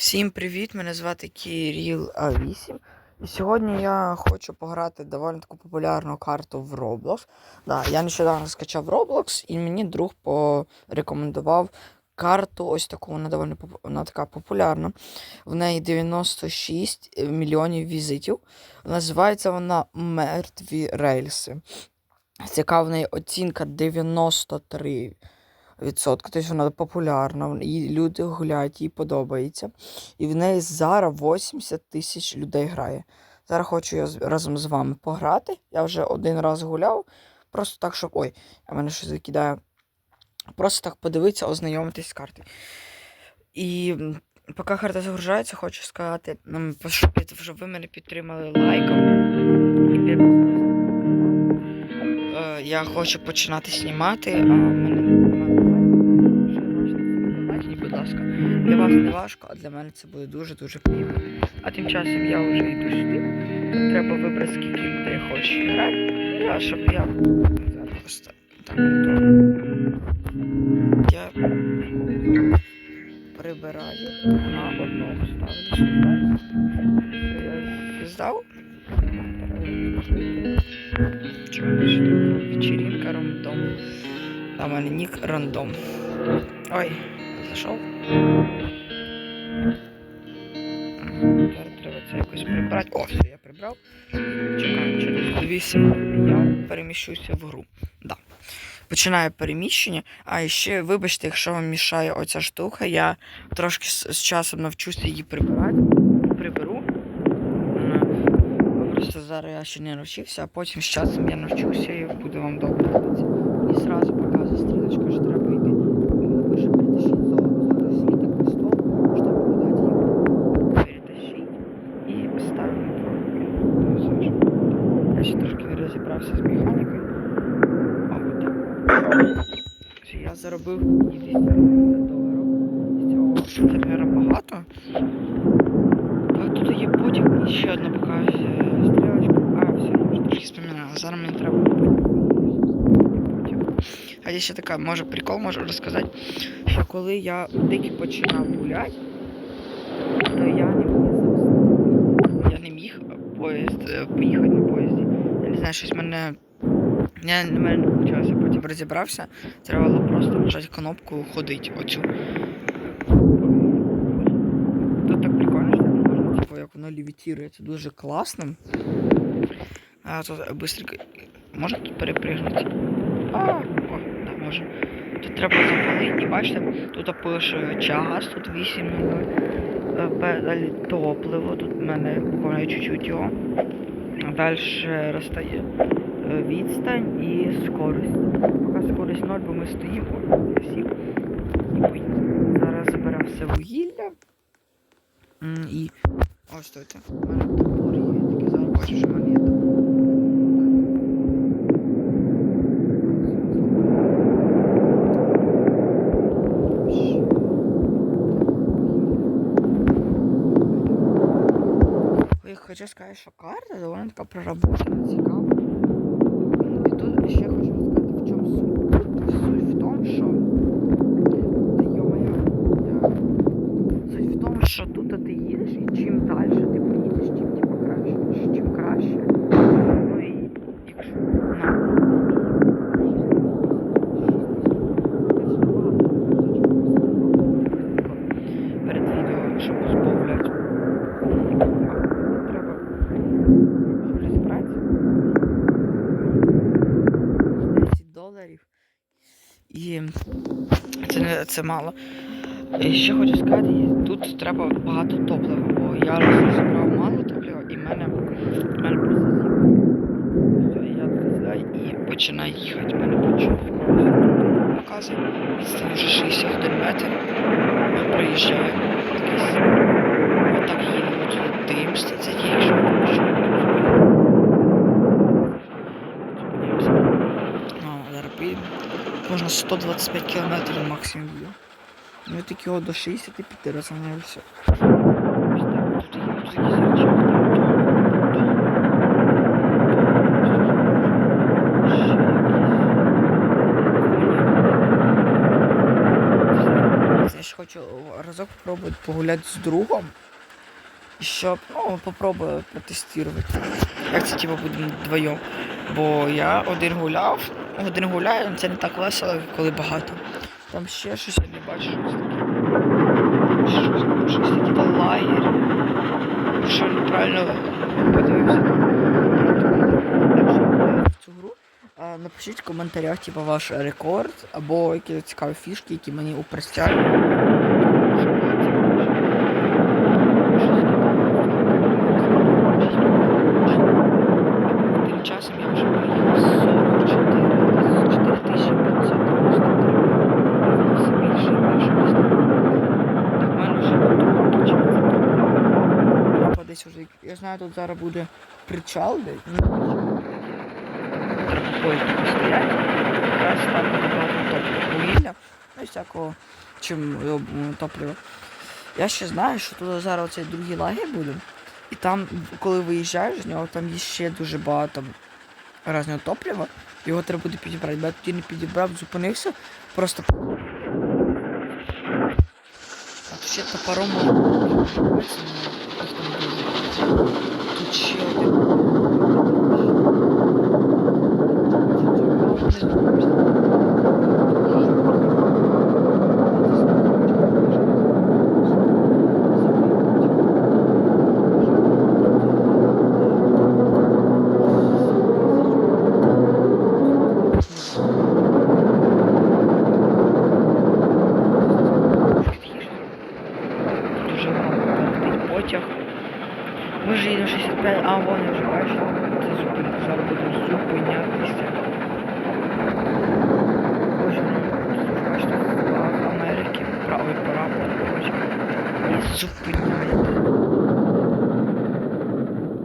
Всім привіт! Мене звати Кіріл А8. І сьогодні я хочу пограти доволі таку популярну карту в Roblox. Да, я нещодавно скачав Roblox, і мені друг порекомендував карту. Ось таку, вона доволі вона така популярна. В неї 96 мільйонів візитів. Називається вона Мертві рельси. Яка в неї оцінка 93 відсотка. Тобто вона популярна, і люди гуляють, їй подобається. І в неї зараз 80 тисяч людей грає. Зараз хочу я разом з вами пограти. Я вже один раз гуляв. Просто так, щоб. Ой, а мене щось закидає. Просто так подивитися, ознайомитись з картою. І поки карта загружається, хочу сказати, щоб ви мене підтримали лайком. Е, Я хочу починати знімати, Для вас не важко, а для мене це буде дуже-дуже приємно. А тим часом я вже йду сюди. Треба вибрати, скільки людей хоче грати. А щоб я зараз просто так то. Я прибираю на одного ставлю сюди. Здав. Чому сюди? Вечеринка рандом. Там мене нік рандом. Ой, зайшов. Я прибрав. Чекаю, через 8 я переміщуся в гру. Да. Починаю переміщення. А ще, вибачте, якщо вам мішає оця штука, я трошки з, з часом навчуся її прибирати. Приберу. Просто зараз я ще не навчився, а потім з часом я навчуся і буде вам добре. І зразу показує стрілочка, що треба йти. Коли пише перетащить золото світок на стол, щоб подати його. Перетащить і ставимо пробки. Все ж. Я ще трошки не розібрався з механікою. А от так. Все, Я заробив 200 доларів. З цього це багато. Так, тут є потяг, і ще одна показує стрілочка. А, все, я трошки споминала. Зараз мені треба. А є ще така, може, прикол можу розказати, що коли я тільки починав гуляти, то я не міг я не міг поїзд, е, поїхати на поїзді. Я не знаю, щось мене. Я в мене не вийшло, потім розібрався. Треба було просто нажати кнопку ходить оцю. Тут так прикольно, що так можна, типу, як воно лівітірує, це дуже класно. А тут быстренько. Можна тут перепригнути? А, о, да, може. Тут треба запалити, бачите, тут пише час, тут 8 минут. Е, Далі топливо, тут в мене буквально чуть-чуть його. Далі розстає е, відстань і скорость. Поки скорость 0, бо ми стоїмо всі. Зараз заберемо все вугілля. І. Ось стойте. У мене топор є. Зараз що в мене є хочу сказати, що карта доволі така проработана, цікава. Тут ще хочу розказати, в чому суть. Суть в тому, що. Та йо-моє, я- Суть в тому, що тут ти їдеш, і чим далі ти поїдеш, тим типу, краще. Чим краще. Ну і якщо. Ну, перед відео, щоб позбавляти. Треба розібратися. 10 доларів. І це, мало. І ще хочу сказати, тут треба багато топлива, бо я розібрав мало топлива і в мене, мене просто я тут і починаю їхати. Мене почув показує. Це вже 61 метр. Ми проїжджаємо якийсь. Отак їдемо тут дивимося. Це є, якщо я не пишу. Зупиняємося. Ну, зараз поїдемо. Можна 125 км максимум є. Ну я таки його до 65 розганяюся. Ось так, тут є хочу разок попробувати погуляти з другом. Щоб, ну, попробую протестувати. Як це типу буде вдвоєм. Бо я один гуляв, один гуляю, це не так весело, коли багато. Там ще щось я не бачу, щось таке. Щось, таке там лагер. Що неправильно подивився, якщо гуляю в цю гру, напишіть в коментарях, типу, ваш рекорд або якісь цікаві фішки, які мені упростять. Щоб було цікавіше. Щось таке. Тим часом я вже проїхав 44 4593. Все більше і більше місто. Так в мене вже потім кінчається. Треба десь вже. Я знаю, тут зараз буде причал десь. Топлива. Вугілля, ну всякого чим топлива. Я ще знаю, що тут зараз оцей другий лагерь буде. І там, коли виїжджаєш з нього, там є ще дуже багато різного топлива. Його треба буде підібрати. Я тоді не підібрав, зупинився, просто. Тут ще топором Thank you. Ми ж 65, а вон я вже бачу. Це зупинка. Зараз будемо зупинятися. Ось воно, бачите, флаг Америки, правий прапор, ось. І зупиняється.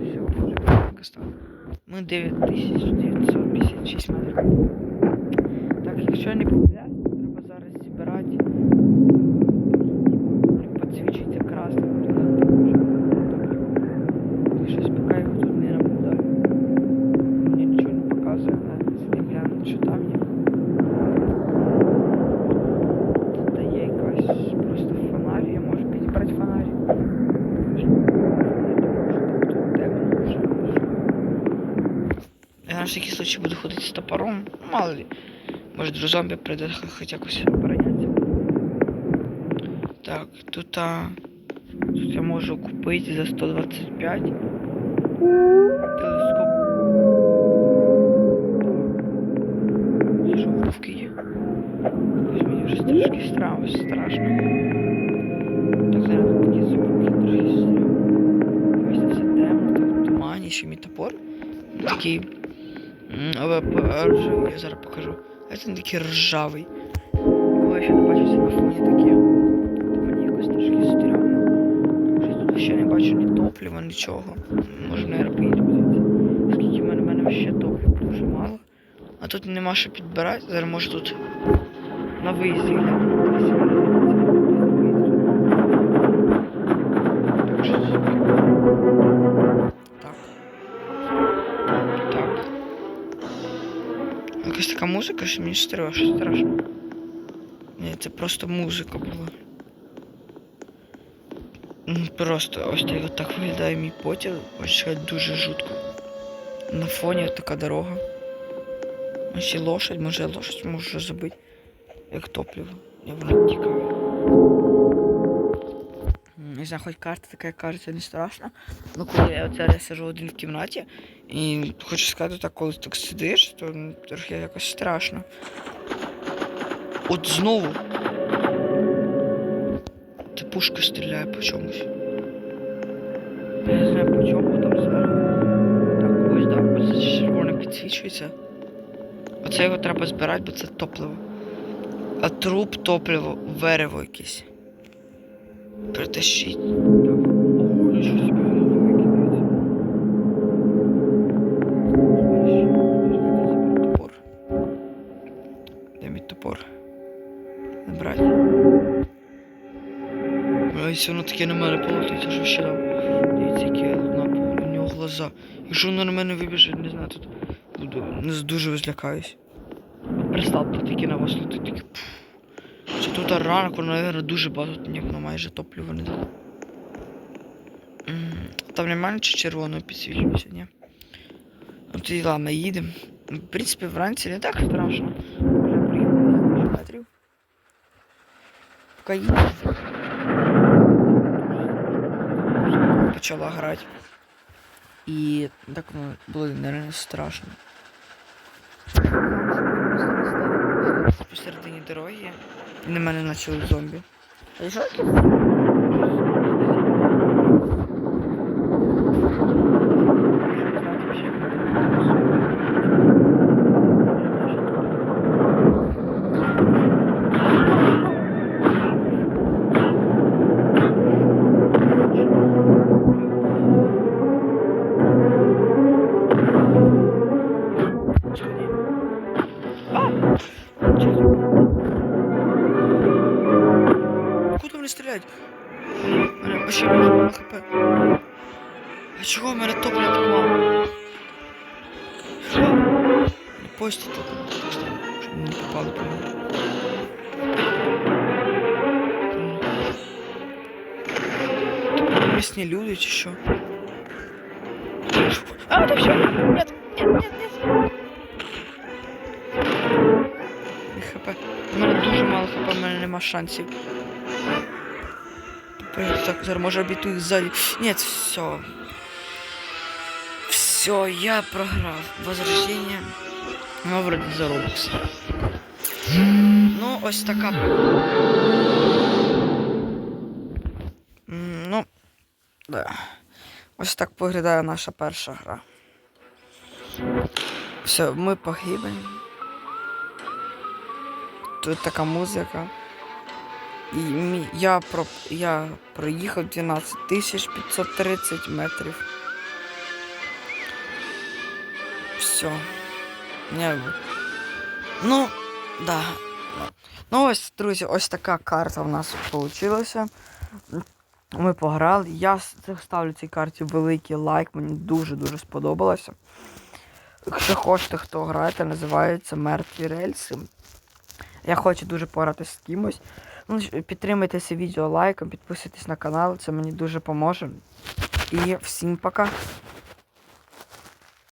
Все, вже близько стало. Ми 9956 метрів. Так, якщо я не помиляюсь, всякий случай буду ходити з топором. Мало ли. Може до зомбі прийде х- хоч якось оборонятися. Так, тут, а, тут я можу купити за 125 телескоп. Так. Шовковки є. Ось мені вже трошки страшно. страшно. Так, зараз тут такі звуки трохи стрьомні. Ось це все темно, так в тумані, ще мій топор. Такий. Але ржавий, я зараз покажу. А це не такий ржавий. Коли я ще не бачу фоні таке. То мені якось трошки стрьомно. Щось тут ще не бачу ні топлива, нічого. Може, не поїдемо звідси. Скільки в мене, в мене ще топлива дуже мало. А тут нема що підбирати. Зараз може тут на виїзді глянути. Така музика, що мені страшно. страшно. Ні, це просто музика була. Просто ось так, так виглядає мій потяг. Ось дуже жутко. На фоні така дорога. Ось і лошадь, може лошадь можу забити. Як топливо. Я вона тікає. Не знаю, хоч карта така кажеться не страшна. Ну коли я оце сижу один в кімнаті, і хочу сказати, так, коли так сидиш, то трохи якось страшно. От знову. Та пушка стріляє по чомусь. Я не знаю по чому там зверху. Так, ось так, ось червоне підсвічується. Оце його треба збирати, бо це топливо. А труп топливо, верево якесь. Притащіть. Так. О, нічого собі воно велике, дивіться. Топор. Де мій топор? Набрати. Ось воно таке на мене полетить, аж ще там. Дивіться, які на у нього глаза. Якщо воно на мене вибіже, не знаю, тут буду не дуже злякаюсь. Представте, такі на вас летить, такі. Чи тут ранку, мабуть, дуже багато, ні, ну майже топлива не дало. Там немає чи червоного підсвічується, ні? Ну тоді ладно, їдемо. В принципі, вранці не так страшно. Вже приїхали 10 метрів. Поки їдемо. Почала грати. І так ну, було нереально страшно. Посередині дороги. На мене почали зомбі. А хп. А чого в мене топлення так мало? Що? Не постіть тут, щоб не попали по мені. Місні люди чи що? А, так все! Нет, нет, нет, нет! хп. У мене дуже мало хп, у мене нема шансів. Тепер Так, зараз може обійти їх ззаді. Ні, все. Все, я програв. Возрождение. Ну, вроде заробився. Ну, ось така. Ну, да. Ось так виглядає наша перша гра. Все, ми погибли. Тут така музика. І я, про, я проїхав 12 530 метрів. Все. Не... Ну, да. Ну ось, друзі, ось така карта в нас вийшла. Ми пограли. Я ставлю цій карті великий лайк, мені дуже-дуже сподобалося. Якщо хочете, хто грає, називається Мертві рельси. Я хочу дуже пограти з кимось. Ну, підтримайте це відео лайком, підписуйтесь на канал, це мені дуже поможе. І всім пока.